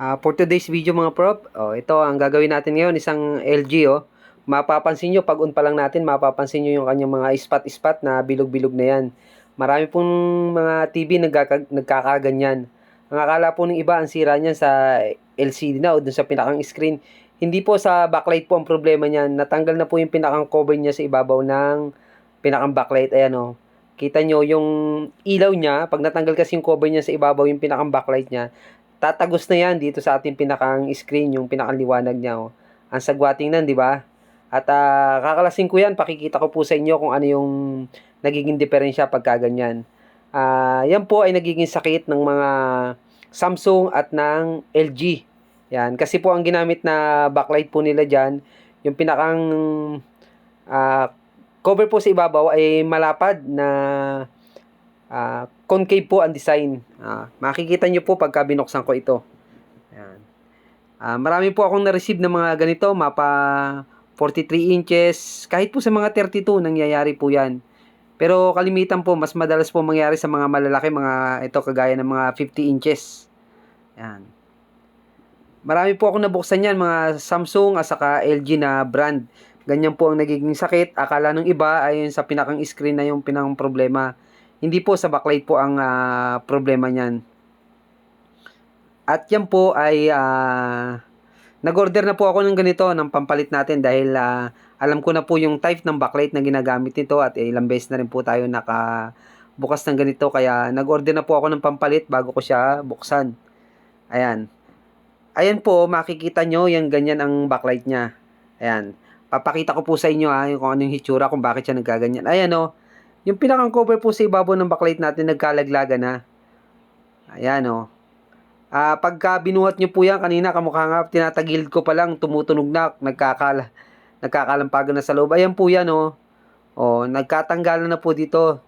Ah, for today's video mga prop, oh, ito ang gagawin natin ngayon, isang LG oh. Mapapansin nyo, pag on pa lang natin, mapapansin nyo yung kanyang mga spot-spot na bilog-bilog na yan. Marami pong mga TV nagkaka- nagkakaganyan. Ang akala po ng iba, ang sira niyan sa LCD na o dun sa pinakang screen. Hindi po sa backlight po ang problema niyan. Natanggal na po yung pinakang cover niya sa ibabaw ng pinakang backlight. Ayan oh. Kita nyo yung ilaw niya, pag natanggal kasi yung cover niya sa ibabaw, yung pinakang backlight niya, tatagos na yan dito sa ating pinakang screen, yung pinakang liwanag niya. Oh. Ang sagwating nan, di ba? At ah, kakalasin ko yan, pakikita ko po sa inyo kung ano yung nagiging diferensya pagka ganyan. Ah, yan po ay nagiging sakit ng mga Samsung at ng LG. Yan, kasi po ang ginamit na backlight po nila dyan, yung pinakang ah, cover po sa ibabaw ay malapad na ah, concave po ang design. Ah, makikita nyo po pagka binuksan ko ito. Ayan. Ah, marami po akong na-receive ng mga ganito, mapa 43 inches, kahit po sa mga 32 nangyayari po 'yan. Pero kalimitan po, mas madalas po mangyari sa mga malalaki, mga ito kagaya ng mga 50 inches. Ayan. Marami po akong nabuksan yan, mga Samsung at saka LG na brand. Ganyan po ang nagiging sakit. Akala ng iba ay yun sa pinakang screen na yung pinakang problema. Hindi po sa backlight po ang ah, problema niyan. At yan po ay ah, nag-order na po ako ng ganito ng pampalit natin dahil ah, alam ko na po yung type ng backlight na ginagamit nito at eh, ilang beses na rin po tayo naka bukas ng ganito kaya nag-order na po ako ng pampalit bago ko siya buksan. Ayan. Ayan po, makikita nyo yung ganyan ang backlight niya. Ayan. Papakita ko po sa inyo ha, yung kung ano yung hitsura, kung bakit siya nagkaganyan. Ayan o. Yung pinakang cover po sa ibabaw ng backlight natin, nagkalaglaga na. Ayan o. Ah, pagka binuhat nyo po yan, kanina kamukha nga, tinatagilid ko pa lang, tumutunog na, nagkakala, nagkakalampagan na sa loob. Ayan po yan o. O, nagkatanggalan na po dito.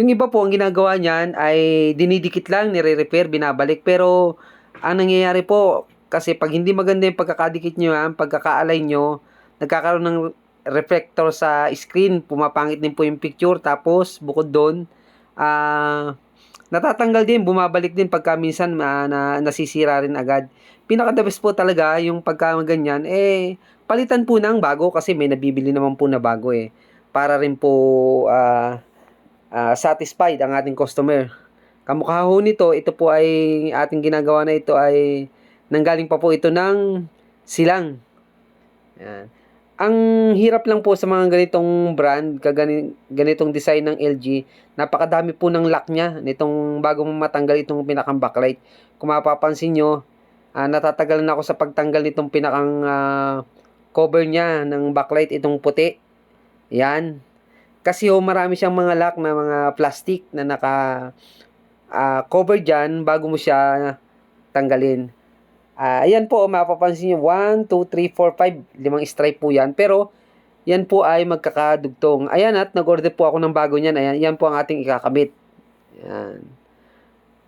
Yung iba po, ang ginagawa niyan ay dinidikit lang, nire-repair, binabalik. Pero, ang nangyayari po, kasi pag hindi maganda yung pagkakadikit nyo yan, pagkakaalay nyo, nagkakaroon ng reflector sa screen, pumapangit din po yung picture, tapos bukod doon, ah, natatanggal din, bumabalik din pagka minsan ah, na, nasisira rin agad. Pinaka the best po talaga yung pagka ganyan, eh, palitan po ng bago kasi may nabibili naman po na bago eh. Para rin po ah, ah, satisfied ang ating customer. Kamukha ho nito, ito po ay ating ginagawa na ito ay nanggaling pa po ito ng silang. Yan. Ang hirap lang po sa mga ganitong brand, kagani, ganitong design ng LG, napakadami po ng lock niya nitong bago mo matanggal itong pinakang backlight. Kung mapapansin nyo, ah, natatagalan ako sa pagtanggal nitong pinakang ah, cover niya ng backlight itong puti. Yan. Kasi ho, marami siyang mga lock na mga plastic na naka ah, cover dyan bago mo siya tanggalin. Ah, ayan po, mapapansin nyo, 1, 2, 3, 4, 5, limang stripe po yan. Pero, yan po ay magkakadugtong. Ayan at nag-order po ako ng bago niyan. Ayan, yan po ang ating ikakabit. Yan.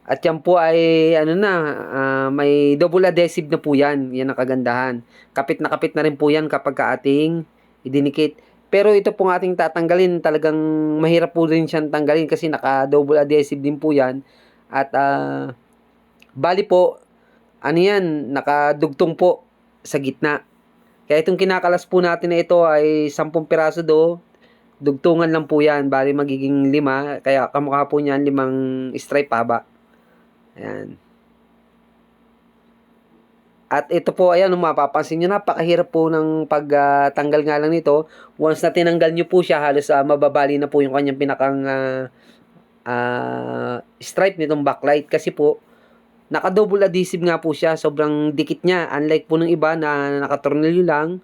At yan po ay, ano na, ah, may double adhesive na po yan. Yan ang kagandahan. Kapit na kapit na rin po yan kapag ka ating idinikit. Pero ito pong ating tatanggalin, talagang mahirap po rin siyang tanggalin kasi naka-double adhesive din po yan. At, ah, bali po, ano yan, nakadugtong po sa gitna. Kaya itong kinakalas po natin na ito ay 10 piraso do, dugtungan lang po yan, bali magiging lima, kaya kamukha po niyan limang stripe haba. Ayan. At ito po, ayan, kung mapapansin nyo, napakahirap po ng pagtanggal nga lang nito. Once na tinanggal nyo po siya, halos uh, mababali na po yung kanyang pinakang uh, uh, stripe nitong backlight. Kasi po, naka-double adhesive nga po siya. Sobrang dikit niya. Unlike po ng iba na nakatornilyo lang.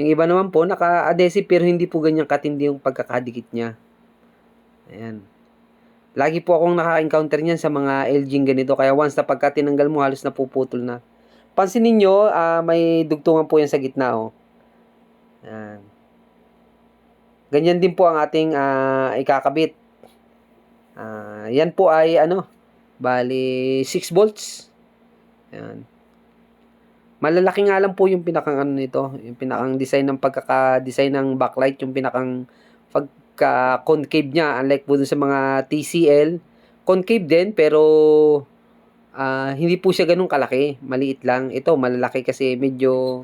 Yung iba naman po, naka-adhesive pero hindi po ganyang katindi yung pagkakadikit niya. Ayan. Lagi po akong naka-encounter niyan sa mga LG ganito. Kaya once na pagka tinanggal mo, halos napuputol na. Pansin ninyo, uh, may dugtungan po yan sa gitna. Oh. Ayan. Ganyan din po ang ating uh, ikakabit. Uh, yan po ay ano, bali 6 volts. Ayan. Malalaki nga lang po yung pinakang ano nito, yung pinakang design ng pagkaka-design ng backlight, yung pinakang pagka-concave niya, unlike po dun sa mga TCL. Concave din, pero ah, hindi po siya ganun kalaki. Maliit lang. Ito, malalaki kasi medyo...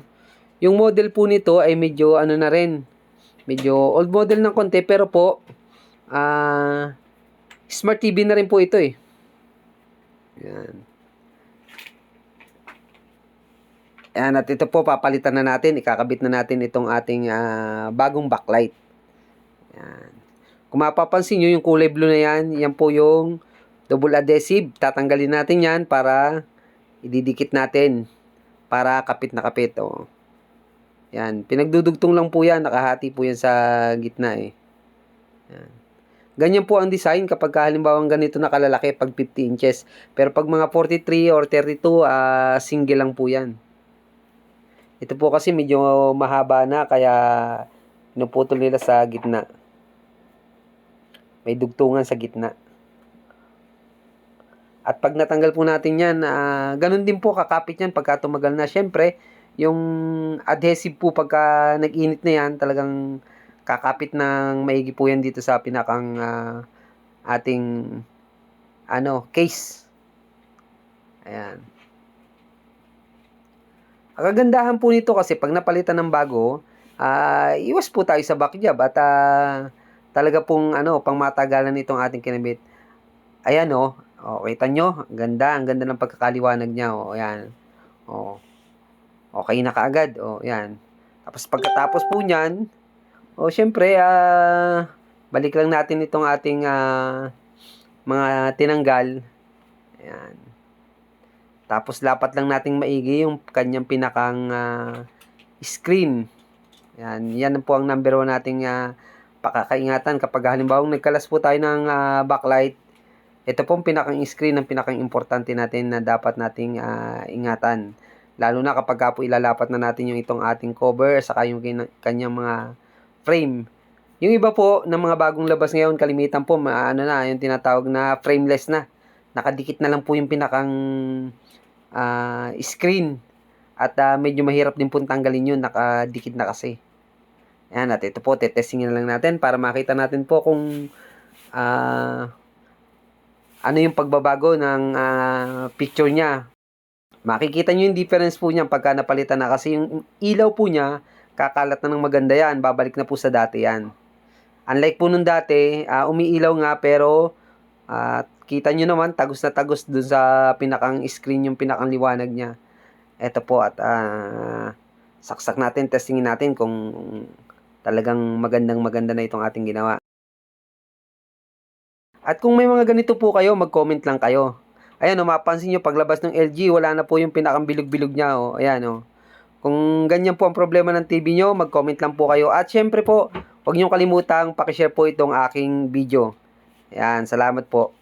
Yung model po nito ay medyo ano na rin. Medyo old model ng konti pero po ah Smart TV na rin po ito eh. Yan. Yan, at ito po, papalitan na natin. Ikakabit na natin itong ating ah, bagong backlight. Yan. Kung mapapansin nyo, yung kulay blue na yan, yan po yung double adhesive. Tatanggalin natin yan para ididikit natin para kapit na kapit. Oh. Yan. Pinagdudugtong lang po yan. Nakahati po yan sa gitna eh. Yan. Ganyan po ang design kapag halimbawa ganito na kalalaki pag 50 inches. Pero pag mga 43 or 32, ah single lang po yan. Ito po kasi medyo mahaba na kaya pinuputol nila sa gitna. May dugtungan sa gitna. At pag natanggal po natin yan, ah, ganun din po kakapit yan pagka tumagal na. Siyempre, yung adhesive po pagka nag-init na yan, talagang kakapit ng maigi po yan dito sa pinakang ah, ating ano, case. Ayan. Ang kagandahan po nito kasi pag napalitan ng bago, ah iwas po tayo sa backjob at ah, talaga pong ano, pang matagalan itong ating kinabit. Ayan oh, oh kita nyo, ang ganda, ang ganda ng pagkakaliwanag niya oh, ayan. Oh. Okay na kaagad, oh, ayan. Tapos pagkatapos po niyan, oh syempre ah balik lang natin itong ating ah, mga tinanggal. Ayan. Tapos lapat lang nating maigi yung kanyang pinakang ah, screen. Yan, yan po ang number one nating ah, pakakaingatan kapag halimbawa nagkalas po tayo ng ah, backlight. Ito po ang pinakang screen ang pinakang importante natin na dapat nating ah, ingatan. Lalo na kapag ka po ilalapat na natin yung itong ating cover saka yung kanyang mga frame. Yung iba po ng mga bagong labas ngayon, kalimitan po, ano na, yung tinatawag na frameless na. Nakadikit na lang po yung pinakang ah, screen. At ah, medyo mahirap din po tanggalin yun, nakadikit na kasi. Ayan, at ito po, tetestingin na lang natin para makita natin po kung ah, ano yung pagbabago ng ah, picture niya. Makikita nyo yung difference po niya pagka napalitan na kasi yung ilaw po niya, kakalat na ng maganda yan, babalik na po sa dati yan. Unlike po nung dati, ah, umiilaw nga pero at kita nyo naman, tagos na tagos dun sa pinakang screen yung pinakang liwanag niya. Ito po at ah, saksak natin, testingin natin kung talagang magandang maganda na itong ating ginawa. At kung may mga ganito po kayo, mag-comment lang kayo. Ayan o, mapansin nyo, paglabas ng LG, wala na po yung pinakang bilog-bilog niya o. Ayan o. Kung ganyan po ang problema ng TV nyo, mag-comment lang po kayo. At syempre po, huwag nyo kalimutang pakishare po itong aking video. Ayan, salamat po.